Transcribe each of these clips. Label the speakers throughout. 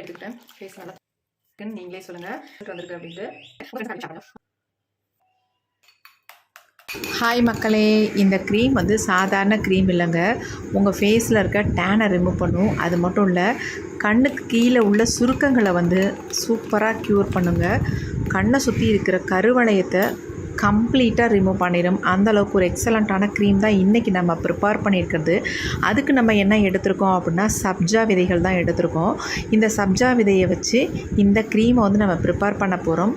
Speaker 1: எடுத்துக்கிட்டேன். ஃபேஸ் நல்லா இருக்குன்னு நீங்களே சொல்லுங்கள் வந்திருக்கு அப்படின்ட்டு.
Speaker 2: ஹாய் மக்களே இந்த க்ரீம் வந்து சாதாரண க்ரீம் இல்லைங்க. உங்கள் ஃபேஸில் இருக்க டேனை ரிமூவ் பண்ணும். அது மட்டும் இல்லை கண்ணுக்கு கீழே உள்ள சுருக்கங்களை வந்து சூப்பராக க்யூர் பண்ணுங்க. கண்ணை சுற்றி இருக்கிற கருவளையத்தை கம்ப்ளீட்டாக ரிமூவ் பண்ணிடும் அந்தளவுக்கு ஒரு எக்ஸலண்ட்டான க்ரீம் தான் இன்றைக்கி நம்ம ப்ரிப்பேர் பண்ணியிருக்கிறது. அதுக்கு நம்ம என்ன எடுத்திருக்கோம் அப்படின்னா சப்ஜா விதைகள் தான் எடுத்திருக்கோம். இந்த சப்ஜா விதையை வச்சு இந்த க்ரீமை வந்து நம்ம ப்ரிப்பேர் பண்ண போகிறோம்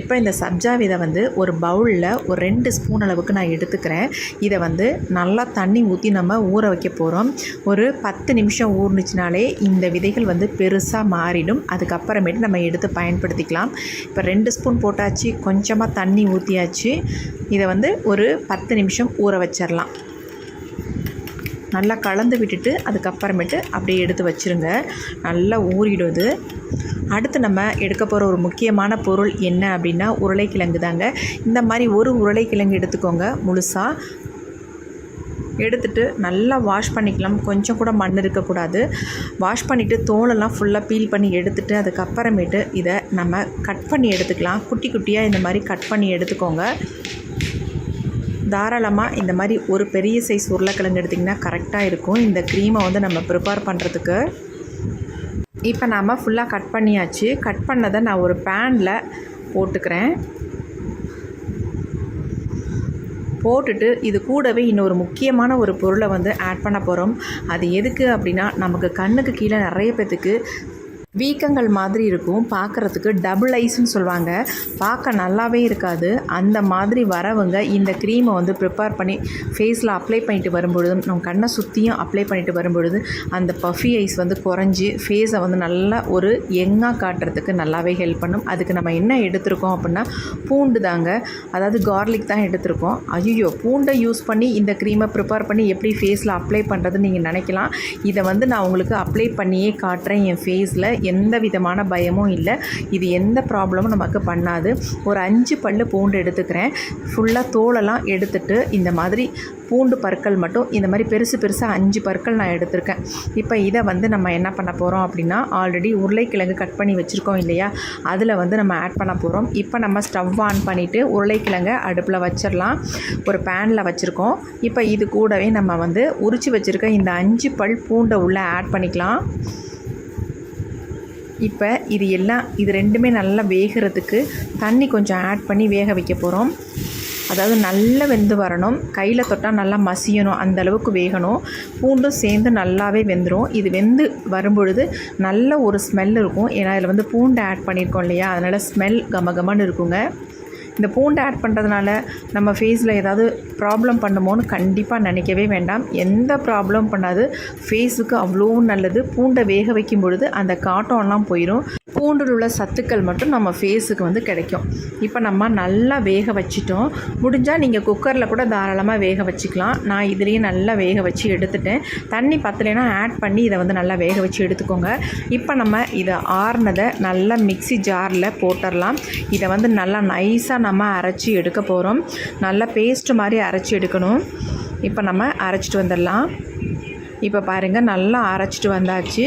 Speaker 2: இப்போ இந்த சப்ஜா விதை வந்து ஒரு பவுலில் ஒரு ரெண்டு ஸ்பூன் அளவுக்கு நான் எடுத்துக்கிறேன். இதை வந்து நல்லா தண்ணி ஊற்றி நம்ம ஊற வைக்க போகிறோம் ஒரு பத்து நிமிஷம் ஊர்னுச்சுனாலே இந்த விதைகள் வந்து பெருசாக மாறிடும். அதுக்கப்புறமேட்டு நம்ம எடுத்து பயன்படுத்திக்கலாம். இப்போ ரெண்டு ஸ்பூன் போட்டாச்சு. கொஞ்சமாக தண்ணி ஊற்றியாச்சு இதை வந்து ஒரு பத்து நிமிஷம் ஊற வச்சிடலாம் நல்லா கலந்து விட்டுட்டு அதுக்கப்புறமேட்டு அப்படியே எடுத்து வச்சுருங்க. நல்லா ஊறிடுது அடுத்து நம்ம எடுக்க போகிற ஒரு முக்கியமான பொருள் என்ன அப்படின்னா உருளைக்கிழங்கு தாங்க. இந்த மாதிரி ஒரு உருளைக்கிழங்கு எடுத்துக்கோங்க முழுசாக எடுத்துகிட்டு நல்லா வாஷ் பண்ணிக்கலாம். கொஞ்சம் கூட மண் இருக்கக்கூடாது வாஷ் பண்ணிவிட்டு தோலெல்லாம் ஃபுல்லாக பீல் பண்ணி எடுத்துகிட்டு அதுக்கப்புறமேட்டு இதை நம்ம கட் பண்ணி எடுத்துக்கலாம். குட்டி குட்டியாக இந்த மாதிரி கட் பண்ணி எடுத்துக்கோங்க. தாராளமாக இந்த மாதிரி ஒரு பெரிய சைஸ் உருளைக்கிழங்கு எடுத்திங்கன்னா கரெக்டாக இருக்கும். இந்த க்ரீமை வந்து நம்ம ப்ரிப்பேர் பண்ணுறதுக்கு இப்போ நாம் ஃபுல்லாக கட் பண்ணியாச்சு. கட் பண்ணதை நான் ஒரு பேனில் போட்டுக்கிறேன். போட்டுட்டு இது கூடவே இன்னொரு முக்கியமான ஒரு பொருளை வந்து ஆட் பண்ண போகிறோம் அது எதுக்கு அப்படின்னா நமக்கு கண்ணுக்கு கீழே நிறைய பேத்துக்கு வீக்கங்கள் மாதிரி இருக்கும். பார்க்குறதுக்கு டபுள் ஐஸ்ன்னு சொல்லுவாங்க. பார்க்க நல்லாவே இருக்காது. அந்த மாதிரி வரவங்க இந்த க்ரீமை வந்து ப்ரிப்பேர் பண்ணி ஃபேஸில் அப்ளை பண்ணிட்டு வரும்பொழுது நம்ம கண்ணை சுற்றியும் அப்ளை பண்ணிட்டு வரும்பொழுது அந்த பஃபி ஐஸ் வந்து குறைஞ்சி ஃபேஸை வந்து நல்லா ஒரு யங்காக காட்டுறதுக்கு நல்லாவே ஹெல்ப் பண்ணும். அதுக்கு நம்ம என்ன எடுத்திருக்கோம் அப்படின்னா பூண்டு தாங்க. அதாவது கார்லிக் தான் எடுத்திருக்கோம். ஐயோ பூண்டை யூஸ் பண்ணி இந்த க்ரீமை ப்ரிப்பேர் பண்ணி எப்படி ஃபேஸில் அப்ளை பண்ணுறதுன்னு நீங்கள் நினைக்கலாம். இதை வந்து நான் உங்களுக்கு அப்ளை பண்ணியே காட்டுறேன் என் ஃபேஸில் எந்த விதமான பயமும் இல்லை. இது எந்த ப்ராப்ளமும் நமக்கு பண்ணாது. ஒரு அஞ்சு பல்லு பூண்டு எடுத்துக்கிறேன். ஃபுல்லாக தோலெல்லாம் எடுத்துட்டு இந்த மாதிரி பூண்டு பற்கள் மட்டும் இந்த மாதிரி பெருசு பெருசாக அஞ்சு பற்கள் நான் எடுத்திருக்கேன். இப்போ இதை வந்து நம்ம என்ன பண்ண போகிறோம் அப்படின்னா ஆல்ரெடி உருளைக்கிழங்கு கட் பண்ணி வச்சுருக்கோம் இல்லையா? அதில் வந்து நம்ம ஆட் பண்ண போகிறோம் இப்போ நம்ம ஸ்டவ் ஆன் பண்ணிவிட்டு உருளைக்கிழங்கை அடுப்பில் வச்சிடலாம் ஒரு பேனில் வச்சுருக்கோம். இப்போ இது கூடவே நம்ம வந்து உரித்து வச்சுருக்க இந்த அஞ்சு பல் பூண்டை உள்ளே ஆட் பண்ணிக்கலாம். இப்போ இது எல்லாம் இது ரெண்டுமே நல்லா வேகிறதுக்கு தண்ணி கொஞ்சம் ஆட் பண்ணி வேக வைக்க போகிறோம் அதாவது நல்லா வெந்து வரணும். கையில் தொட்டால் நல்லா மசியணும். அந்த அளவுக்கு வேகணும். பூண்டும் சேர்ந்து நல்லாவே வெந்துடும் இது வெந்து வரும்பொழுது நல்ல ஒரு ஸ்மெல் இருக்கும். ஏன்னா இதில் வந்து பூண்டு ஆட் பண்ணியிருக்கோம் இல்லையா? அதனால் ஸ்மெல் கமகமன்னு இருக்குங்க. இந்த பூண்டு ஆட் பண்ணுறதுனால நம்ம ஃபேஸில் ஏதாவது ப்ராப்ளம் பண்ணுமோன்னு கண்டிப்பாக நினைக்கவே வேண்டாம். எந்த ப்ராப்ளம் பண்ணாது. ஃபேஸுக்கு அவ்வளோ நல்லது. பூண்டை வேக வைக்கும் பொழுது அந்த காட்டம்லாம் போயிடும் பூண்டில் உள்ள சத்துக்கள் மட்டும் நம்ம ஃபேஸுக்கு வந்து கிடைக்கும். இப்போ நம்ம நல்லா வேக வச்சிட்டோம். முடிஞ்சால் நீங்கள் குக்கரில் கூட தாராளமாக வேக வச்சுக்கலாம். நான் இதுலேயே நல்லா வேக வச்சு எடுத்துட்டேன். தண்ணி பத்தலைன்னா ஆட் பண்ணி இதை வந்து நல்லா வேக வச்சு எடுத்துக்கோங்க. இப்போ நம்ம இதை ஆறுனதை நல்லா மிக்ஸி ஜாரில் போட்டுடலாம் இதை வந்து நல்லா நைஸாக நம்ம அரைச்சி எடுக்க போகிறோம் நல்லா பேஸ்ட் மாதிரி அரைச்சி எடுக்கணும். இப்போ நம்ம அரைச்சிட்டு வந்துடலாம். இப்போ பாருங்கள் நல்லா அரைச்சிட்டு வந்தாச்சு.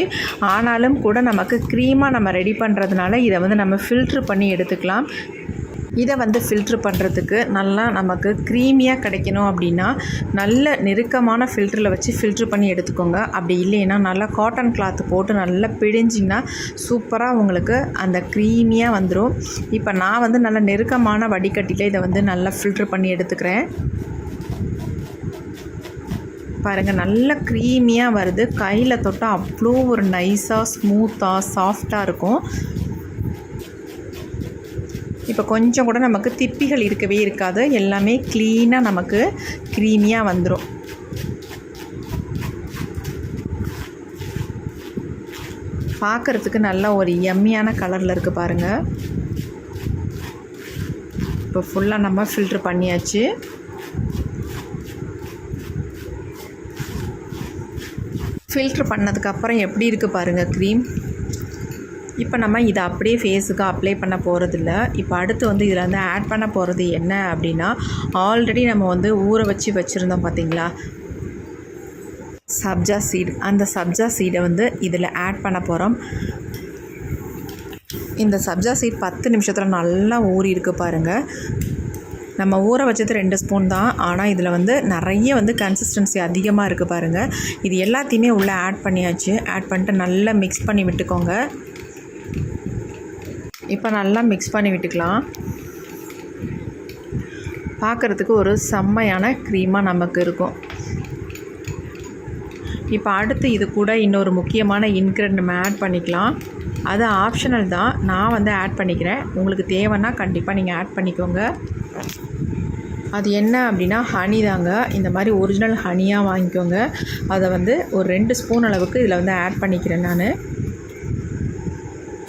Speaker 2: ஆனாலும் கூட நமக்கு க்ரீமாக நம்ம ரெடி பண்ணுறதுனால இதை வந்து நம்ம ஃபில்ட்ரு பண்ணி எடுத்துக்கலாம். இதை வந்து ஃபில்ட்ரு பண்ணுறதுக்கு நல்லா நமக்கு க்ரீமியாக கிடைக்கணும் அப்படின்னா நல்ல நெருக்கமான ஃபில்டரில் வச்சு ஃபில்ட்ரு பண்ணி எடுத்துக்கோங்க. அப்படி இல்லைன்னா நல்லா காட்டன் கிளாத் போட்டு நல்லா பிழிஞ்சிங்கன்னா சூப்பராக உங்களுக்கு அந்த க்ரீமியாக வந்துடும் இப்போ நான் வந்து நல்ல நெருக்கமான வடிகட்டியில் இதை வந்து நல்லா ஃபில்ட்ரு பண்ணி எடுத்துக்கிறேன். பாருங்கள் நல்ல க்ரீமியாக வருது. கையில் தொட்டால் அவ்வளோ ஒரு நைஸாக ஸ்மூத்தாக சாஃப்டாக இருக்கும். இப்போ கொஞ்சம் கூட நமக்கு திப்பிகள் இருக்கவே இருக்காது. எல்லாமே க்ளீனாக நமக்கு க்ரீமியாக வந்துடும் பார்க்குறதுக்கு நல்ல ஒரு எம்மியான கலரில் இருக்குது பாருங்கள் இப்போ ஃபுல்லாக நம்ம ஃபில்ட்ரு பண்ணியாச்சு. ஃபில்ட்ரு பண்ணதுக்கப்புறம் எப்படி இருக்குது பாருங்கள் க்ரீம் இப்போ நம்ம இதை அப்படியே ஃபேஸுக்கு அப்ளை பண்ண போகிறதில்ல இப்போ அடுத்து வந்து இதில் வந்து ஆட் பண்ண போகிறது என்ன அப்படின்னா ஆல்ரெடி நம்ம வந்து ஊற வச்சு வச்சுருந்தோம் பார்த்தீங்களா? சப்ஜா சீடு அந்த சப்ஜா சீடை வந்து இதில் ஆட் பண்ண போகிறோம் இந்த சப்ஜா சீட் பத்து நிமிஷத்தில் நல்லா ஊறி இருக்கு பாருங்கள் நம்ம ஊற வச்சது ரெண்டு ஸ்பூன் தான். ஆனால் இதில் வந்து நிறைய வந்து கன்சிஸ்டன்சி அதிகமாக இருக்குது பாருங்கள் இது எல்லாத்தையுமே உள்ளே ஆட் பண்ணியாச்சு. ஆட் பண்ணிட்டு நல்லா மிக்ஸ் பண்ணி விட்டுக்கோங்க. இப்போ நல்லா மிக்ஸ் பண்ணி விட்டுக்கலாம். பார்க்குறதுக்கு ஒரு செம்மையான க்ரீமாக நமக்கு இருக்கும். இப்போ அடுத்து இது கூட இன்னொரு முக்கியமான இன்க்ரெண்ட் நம்ம ஆட் பண்ணிக்கலாம். அது ஆப்ஷனல் தான். நான் வந்து ஆட் பண்ணிக்கிறேன். உங்களுக்கு தேவைன்னா கண்டிப்பாக நீங்கள் ஆட் பண்ணிக்கோங்க. அது என்ன அப்படின்னா ஹனி தாங்க. இந்த மாதிரி ஒரிஜினல் ஹனியாக வாங்கிக்கோங்க. அதை வந்து ஒரு ரெண்டு ஸ்பூன் அளவுக்கு இதில் வந்து ஆட் பண்ணிக்கிறேன் நான்.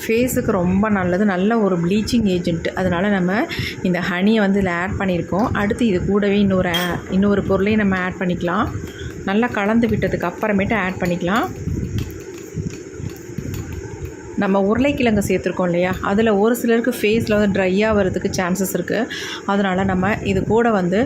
Speaker 2: ஃபேஸுக்கு ரொம்ப நல்லது. நல்ல ஒரு ப்ளீச்சிங் ஏஜென்ட் அதனால் நம்ம இந்த ஹனியை வந்து இதில் ஆட் பண்ணியிருக்கோம். அடுத்து இது கூடவே இன்னொரு இன்னொரு பொருளையும் நம்ம ஆட் பண்ணிக்கலாம். நல்லா கலந்து விட்டதுக்கு அப்புறமேட்டு ஆட் பண்ணிக்கலாம். நம்ம உருளைக்கிழங்கு சேர்த்துருக்கோம் இல்லையா? அதில் ஒரு சிலருக்கு ஃபேஸில் வந்து ட்ரையாக வர்றதுக்கு சான்சஸ் இருக்குது அதனால் நம்ம இது கூட வந்து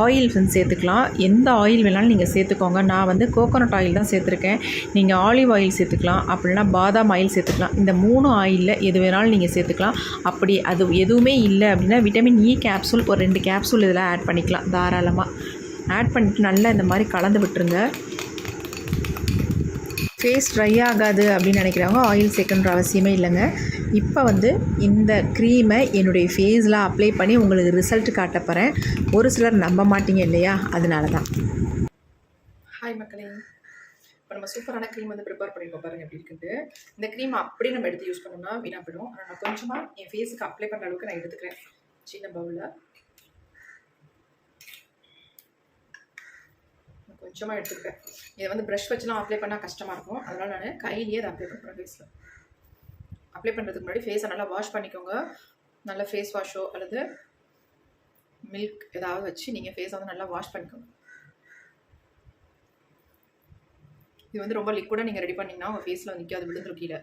Speaker 2: ஆயில் வந்து சேர்த்துக்கலாம். எந்த ஆயில் வேணாலும் நீங்கள் சேர்த்துக்கோங்க. நான் வந்து கோகோனட் ஆயில் தான் சேர்த்துருக்கேன். நீங்கள் ஆலிவ் ஆயில் சேர்த்துக்கலாம். அப்படின்னா பாதாம் ஆயில் சேர்த்துக்கலாம். இந்த மூணு ஆயிலில் எது வேணாலும் நீங்கள் சேர்த்துக்கலாம். அப்படி அது எதுவுமே இல்லை அப்படின்னா விட்டமின் இ கேப்சூல் ஒரு ரெண்டு கேப்சூல் இதில் ஆட் பண்ணிக்கலாம். தாராளமாக ஆட் பண்ணிட்டு நல்லா இந்த மாதிரி கலந்து விட்டுருங்க. ஃபேஸ் ட்ரை ஆகாது அப்படின்னு நினைக்கிறவங்க ஆயில் சேர்க்கணுன்ற அவசியமே இல்லைங்க. இப்போ வந்து இந்த க்ரீமை என்னுடைய ஃபேஸில் அப்ளை பண்ணி உங்களுக்கு ரிசல்ட் காட்ட போகிறேன் ஒரு சிலர் நம்ப மாட்டீங்க இல்லையா? அதனால தான்
Speaker 1: ஹாய் மக்களே. இப்போ நம்ம சூப்பரான க்ரீம் வந்து ப்ரிப்பேர் பண்ணிருக்கோம் பாருங்க எப்படி இருக்குன்ட்டு. இந்த க்ரீம் அப்படியே நம்ம எடுத்து யூஸ் பண்ணோம்னா வீணாக போயிடும் ஆனால் நான் கொஞ்சமாக என் ஃபேஸுக்கு அப்ளை பண்ணுற அளவுக்கு நான் எடுத்துக்கிறேன். சின்ன பவுலில் கொஞ்சமாக எடுத்துக்கிறேன் இதை வந்து ப்ரஷ் வச்சுலாம் அப்ளை பண்ணால் கஷ்டமாக இருக்கும். அதனால் நான் கையிலேயே அதை அப்ளை பண்ணுறேன் ஃபேஸில் அப்ளை பண்ணுறதுக்கு முன்னாடி ஃபேஸை நல்லா வாஷ் பண்ணிக்கோங்க. நல்ல ஃபேஸ் வாஷோ அல்லது மில்க் ஏதாவது வச்சு நீங்கள் ஃபேஸை வந்து நல்லா வாஷ் பண்ணிக்கோங்க. இது வந்து ரொம்ப லிக்விடாக நீங்கள் ரெடி பண்ணிங்கன்னா உங்கள் ஃபேஸில் வந்து நிற்காது விழுந்துரும் கீழே.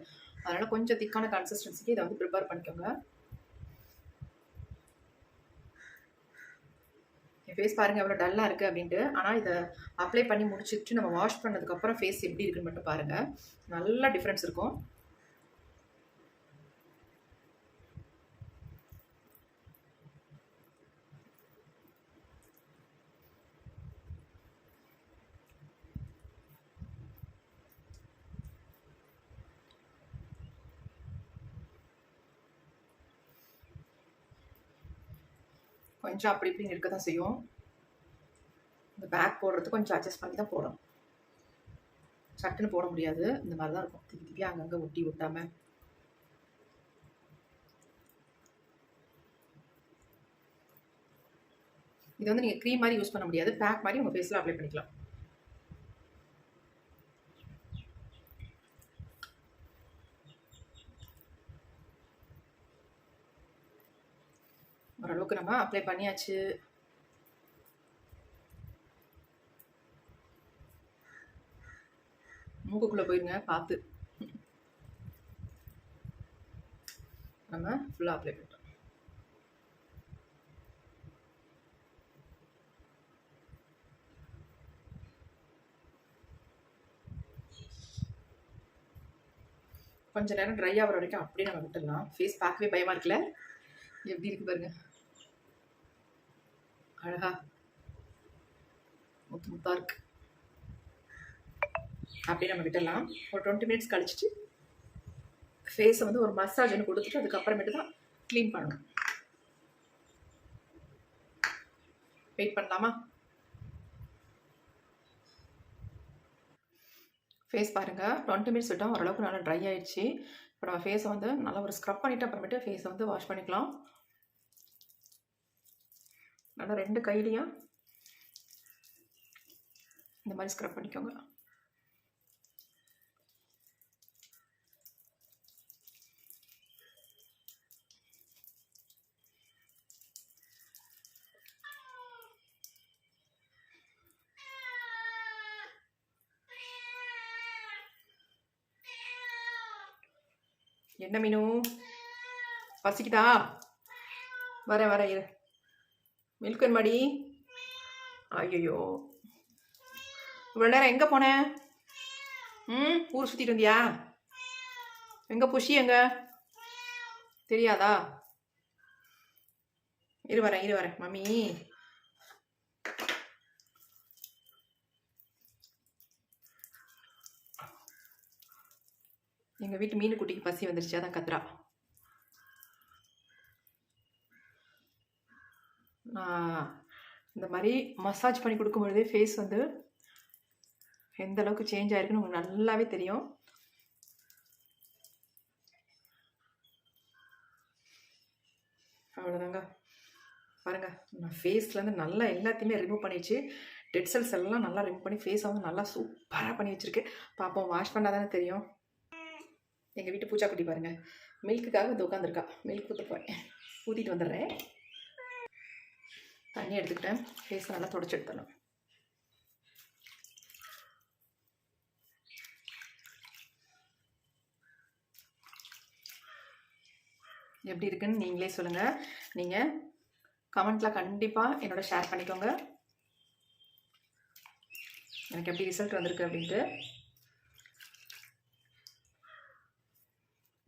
Speaker 1: அதனால் கொஞ்சம் திக்கான கன்சிஸ்டன்சிக்கு இதை வந்து ப்ரிப்பேர் பண்ணிக்கோங்க. என் ஃபேஸ் பாருங்கள் எவ்வளோ டல்லாக இருக்குது அப்படின்ட்டு. ஆனால் இதை அப்ளை பண்ணி முடிச்சிட்டு நம்ம வாஷ் பண்ணதுக்கப்புறம் ஃபேஸ் எப்படி இருக்குன்னு மட்டும் பாருங்கள் நல்ல டிஃப்ரென்ஸ் இருக்கும். கொஞ்சம் அப்படி இப்படின்னு இருக்க தான் செய்யும். இந்த பேக் போடுறது கொஞ்சம் அட்ஜஸ்ட் பண்ணி தான் போடணும். சட்டுன்னு போட முடியாது. இந்த மாதிரி தான் இருக்கும். திப்பி திப்பி அங்கங்கே ஒட்டி ஒட்டாம. இது வந்து நீங்கள் க்ரீம் மாதிரி யூஸ் பண்ண முடியாது. பேக் மாதிரி உங்கள் ஃபேஸில் அப்ளை பண்ணிக்கலாம். ஓரளவுக்கு நம்ம அப்ளை பண்ணியாச்சு. மூக்குக்குள்ளே போயிருங்க பார்த்து. நம்ம ஃபுல்லாக அப்ளை பண்ணிட்டோம். கொஞ்ச நேரம் ட்ரை ஆகிற வரைக்கும் அப்படியே நம்ம விட்டுடலாம். ஃபேஸ் பார்க்கவே பயமாக இருக்குல்ல? எப்படி இருக்கு பாருங்க. அழகா. முத்து முத்தா இருக்கு அப்படியே நம்ம விட்டுடலாம். ஒரு டுவெண்ட்டி மினிட்ஸ் கழிச்சிட்டு ஃபேஸை வந்து ஒரு மசாஜ் ஒன்று கொடுத்துட்டு அதுக்கப்புறமேட்டு தான் க்ளீன் பண்ணணும். வெயிட் பண்ணலாமா? ஃபேஸ் பாருங்கள் டுவெண்ட்டி மினிட்ஸ் விட்டால் ஓரளவுக்கு நல்லா ட்ரை ஆயிடுச்சு. இப்போ நம்ம ஃபேஸை வந்து நல்லா ஒரு ஸ்க்ரப் பண்ணிவிட்டு அப்புறமேட்டு ஃபேஸை வந்து வாஷ் பண்ணிக்கலாம். நல்லா ரெண்டு கையிலையும் இந்த மாதிரி ஸ்க்ரப் பண்ணிக்கோங்க. என்ன மீனு? பசிக்குதா? வரேன் வரேன் இரு. மில்கன் மடி. ஐயோ இவ்வளோ நேரம் எங்கே போனேன் ம் ஊர் சுற்றிட்டு வந்தியா? எங்கே புஷி எங்கே? தெரியாதா? இரு வரேன் இரு வரேன் மம்மி. எங்கள் வீட்டு மீன் குட்டிக்கு பசி வந்துருச்சு அதான் கத்ரா நான் இந்த மாதிரி மசாஜ் பண்ணி கொடுக்கும் பொழுதே ஃபேஸ் வந்து எந்த அளவுக்கு சேஞ்ச் ஆயிருக்குன்னு உங்களுக்கு நல்லாவே தெரியும். அவ்வளோதாங்க பாருங்க நான் ஃபேஸ்லேருந்து நல்லா எல்லாத்தையுமே ரிமூவ் பண்ணிடுச்சு. டெட் செல்ஸ் எல்லாம் நல்லா ரிமூவ் பண்ணி ஃபேஸை வந்து நல்லா சூப்பராக பண்ணி வச்சுருக்கேன் பார்ப்போம் வாஷ் பண்ணால் தானே தெரியும். எங்கள் வீட்டு பூச்சா குட்டி பாருங்கள் மில்க்குக்காக வந்து உட்காந்துருக்கா மில்க் ஊற்ற போகிறேன் ஊற்றிட்டு வந்துடுறேன். தண்ணி எடுத்துக்கிட்டேன். ஃபேஸை நல்லா தொடச்சி எடுத்துடலாம். எப்படி இருக்குன்னு நீங்களே சொல்லுங்கள் நீங்கள் கமெண்ட்டில் கண்டிப்பாக என்னோட ஷேர் பண்ணிக்கோங்க. எனக்கு எப்படி ரிசல்ட் வந்திருக்கு அப்படின்ட்டு.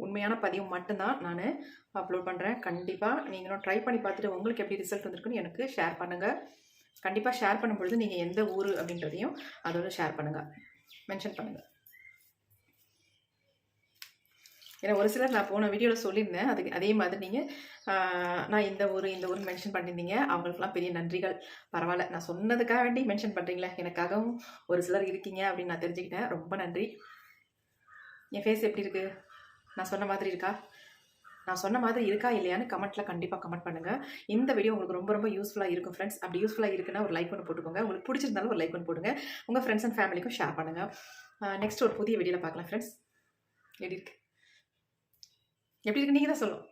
Speaker 1: உண்மையான பதிவு மட்டும்தான் நான் அப்லோட் பண்ணுறேன் கண்டிப்பாக நீங்களும் ட்ரை பண்ணி பார்த்துட்டு உங்களுக்கு எப்படி ரிசல்ட் வந்திருக்குன்னு எனக்கு ஷேர் பண்ணுங்கள் கண்டிப்பாக ஷேர் பண்ணும்பொழுது நீங்கள் எந்த ஊர் அப்படின்றதையும் அதோட ஷேர் பண்ணுங்கள் மென்ஷன் பண்ணுங்கள் ஏன்னா ஒரு சிலர் நான் போன வீடியோவில் சொல்லியிருந்தேன். அதுக்கு அதே மாதிரி நீங்கள் நான் இந்த ஊர் இந்த ஊர் மென்ஷன் பண்ணியிருந்தீங்க. அவங்களுக்குலாம் பெரிய நன்றிகள். பரவாயில்ல. நான் சொன்னதுக்காக வேண்டி மென்ஷன் பண்ணுறீங்களே எனக்காகவும் ஒரு சிலர் இருக்கீங்க அப்படின்னு நான் தெரிஞ்சுக்கிட்டேன். ரொம்ப நன்றி. என் ஃபேஸ் எப்படி இருக்குது நான் சொன்ன மாதிரி இருக்கா? நான் சொன்ன மாதிரி இருக்கா இல்லையான்னு கமெண்ட்டில் கண்டிப்பாக கமெண்ட் பண்ணுங்கள் இந்த வீடியோ உங்களுக்கு ரொம்ப ரொம்ப யூஸ்ஃபுல்லாக இருக்கும் ஃப்ரெண்ட்ஸ் அப்படி யூஸ்ஃபுல்லாக இருக்குன்னா ஒரு லைக் ஒன்று போட்டுக்கோங்க. உங்களுக்கு பிடிச்சிருந்தாலும் ஒரு லைக் ஒன்று போடுங்க. உங்கள் ஃப்ரெண்ட்ஸ் அண்ட் ஃபேமிலிக்கும் ஷேர் பண்ணுங்கள் நெக்ஸ்ட் ஒரு புதிய வீடியோவில் பார்க்கலாம் ஃப்ரெண்ட்ஸ் எப்படி இருக்கு? எப்படி இருக்கு? நீங்கள் தான் சொல்லும்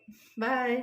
Speaker 1: பாய்